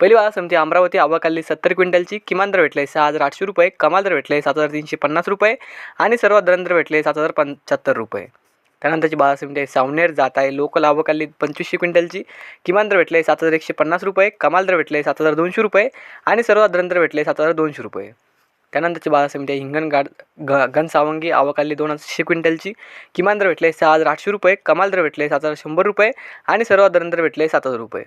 पहिली बाजार समिती अमरावती आवाखाली सत्तर क्विंटलची किमान दर भेटले सहा हजार आठशे रुपये कमाल दर भेटले सात हजार तीनशे पन्नास रुपये आणि सर्वात दर भेटले सात हजार पंच्याहत्तर रुपये. त्यानंतरची बाजार समिती आहे सावनेर जात आहे लोकल आवकाली पंचवीसशे क्विंटलची किमान दर भेटले सात हजार एकशे पन्नास रुपये कमाल दर भेटले सात हजार दोनशे रुपये आणि सर्वात दर भेटले सात हजार दोनशे रुपये. त्यानंतरची बाजार समिती आहे हिंगणघाट घ घनसावंगी आवकाली दोन हजारशे क्विंटलची किमान दर भेटले सहा हजार आठशे रुपये कमाल दर भेटले सात हजार शंभर रुपये आणि सर्वात दर भेटले सात हजार रुपये.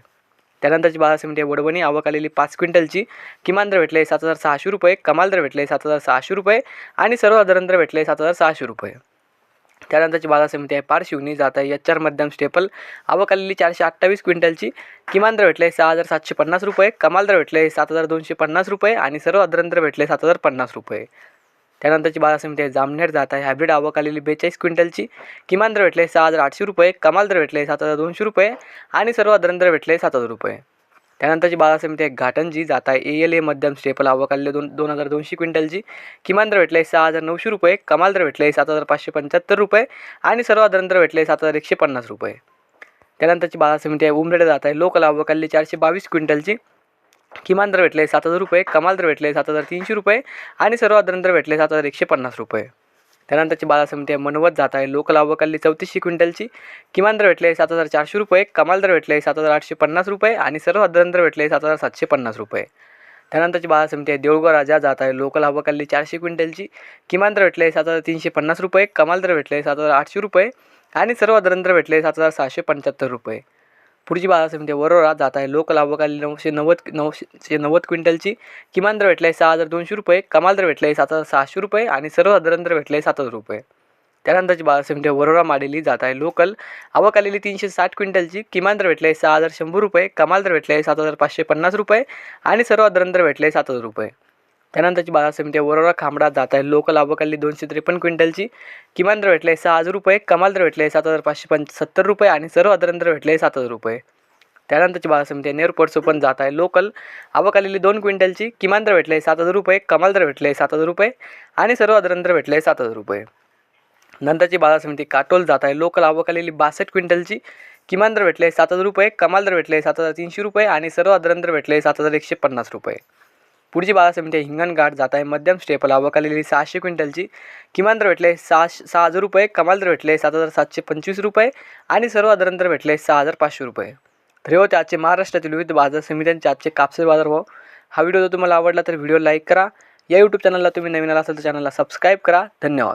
त्यानंतरची बाजार समिती आहे वडवणी. आवक आलेली पाच क्विंटलची. किमान दर भेटले सात हजार सहाशे रुपये. कमाल दर भेटले सात हजार सहाशे रुपये. आणि सर्व दर भेटले सात हजार सहाशे रुपये. त्यानंतरची बाजार समिती आहे पारशिवनी. जात आहे एच आर मध्यम स्टेपल. आवक आलेली चारशे अठ्ठावीस क्विंटलची. किमान दर भेटले सहा हजार सातशे पन्नास रुपये. कमाल दर भेटले सात हजार दोनशे पन्नास रुपये. आणि सर्व दर भेटले सात हजार पन्नास रुपये. त्यानंतरची बाजार समिती आहे जामनेर जात आहे. हायब्रिड आवक आलेली बेचाळीस क्विंटलची किमान दर भेटले सहा हजार आठशे रुपये कमाल दर भेटले सात हजार दोनशे रुपये आणि सर्व दर भेटले सात हजार रुपये. त्यानंतरची बाजार समिती आहे घाटंजी जात आहे ए एल ए मध्यम स्टेपल आवक आलेले दोन दोन हजार दोनशे क्विंटलची. किमान दर भेटले सहा हजार नऊशे रुपये कमाल दर भेटले सात हजार पाचशे पंच्याहत्तर रुपये आणि सर्व दर भेटले सात हजार एकशे पन्नास रुपये. त्यानंतरची बाजार समिती आहे उमरेडे जात आहे. लोकल आवक आलेली चारशे बावीस क्विंटलची. किमान दर भेटले सात हजार रुपये कमाल दर भेटले सात हजार तीनशे रुपये आणि सर्व दर भेटले सात हजार एकशे पन्नास रुपये. त्यानंतरची बाजार समिती आहे मनवत जात आहे लोकल आवकाली चौतीसशे क्विंटलची. किमान दर भेटले सात हजार चारशे रुपये कमाल दर भेटले सात हजार आठशे पन्नास रुपये आणि सर्व दर भेटले सात हजार सातशे पन्नास रुपये. त्यानंतरची बाजार समिती आहे देऊळगाव राजा जात आहे लोकल आवकाली चारशे क्विंटलची. किमान दर भेटले सात हजार तीनशे पन्नास रुपये कमाल दर भेटले सात हजार आठशे रुपये आणि सर्व दर भेटले सात हजार सहाशे पंच्याहत्तर रुपये. पुढची बाजार समिती वरोरा जात आहे. लोकल आवकाली नऊशे नव्वद नऊशे नव्वद क्विंटलची किमान दर भेटले सहा हजार दोनशे रुपये कमाल दर भेटले सात हजार सहाशे रुपये आणि सर्व दर भेटले सात हजार रुपये. त्यानंतरची बाजार समिती वरोरा माडेली जात आहे. लोकल आवक आलेली तीनशे साठ क्विंटलची किमान दर भेटले सहा हजार शंभर रुपये कमाल दर भेटले सात हजार पाचशे पन्नास रुपये आणि सर्व दर भेटले सात हजार रुपये. त्यानंतरची बाजार समिती वरोरा खांबडा जात आहे. लोकल आवकाली दोनशे त्रेपन्न क्विंटलची किमान दर भेटले सहा हजार रुपये कमाल दर भेटले सात हजार पाचशे पंच सत्तर रुपये आणि सर्व दर भेटले सात हजार रुपये. त्यानंतरची बाजार समिती आहे. नेरपडसो पण जात आहे. लोकल आवक आलेली दोन क्विंटलची किमान दर भेटले सात हजार रुपये कमाल दर भेटले सात हजार रुपये आणि सर्व दर भेटले सात हजार रुपये. नंतरची बाजार समिती काटोल जात आहे. लोकल आवक आलेली बासष्ट क्विंटलची किमान दर भेटले सात हजार रुपये कमाल दर भेटले सात हजार तीनशे रुपये आणि सर्व दर भेटले सात हजार एकशे पन्नास रुपये. पुढची बाजार समिती हिंगणघाट जात आहे. मध्यम स्टेपल आवक सहाशे क्विंटलची किमान दर भेटले सहा सहा हजार रुपये कमाल दर भेटले सात हजार सातशे पंचवीस रुपये आणि सर्व दर भेटले सहा हजार पाचशे रुपये. तर हे होते आजचे महाराष्ट्रातील विविध बाजार समित्यांचे आजचे कापसे बाजार भाव. हा व्हिडिओ जर तुम्हाला आवडला तर व्हिडिओ लाईक करा. या यूट्यूब चॅनलला तुम्ही नवीन आला असाल तर चॅनलला सबस्क्राईब करा. धन्यवाद.